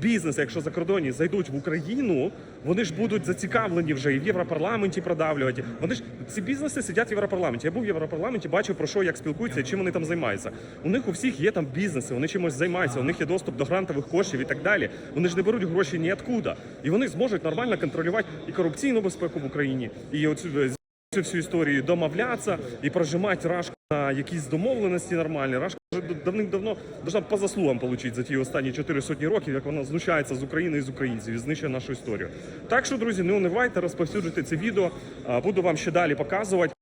Бізнес, якщо закордонні зайдуть в Україну, вони ж будуть зацікавлені вже і в Європарламенті продавлювати. Вони ж ці бізнеси сидять в Європарламенті. Я був в Європарламенті, бачив про що як спілкуються, і чим вони там займаються. У них у всіх є там бізнеси, вони чимось займаються, у них є доступ до грантових коштів і так далі. Вони ж не беруть гроші ніоткуда. І вони зможуть нормально контролювати і корупційну безпеку в Україні, і оцю цю всю історію домовлятися і прожимати рашку на якісь домовленості нормальні. Рашка вже давним-давно должна по заслугам отримати за ті останні чотири сотні років, як вона знущається з України і з українців і знищує нашу історію. Так що, друзі, не унивайте, розповсюджуйте це відео. Буду вам ще далі показувати.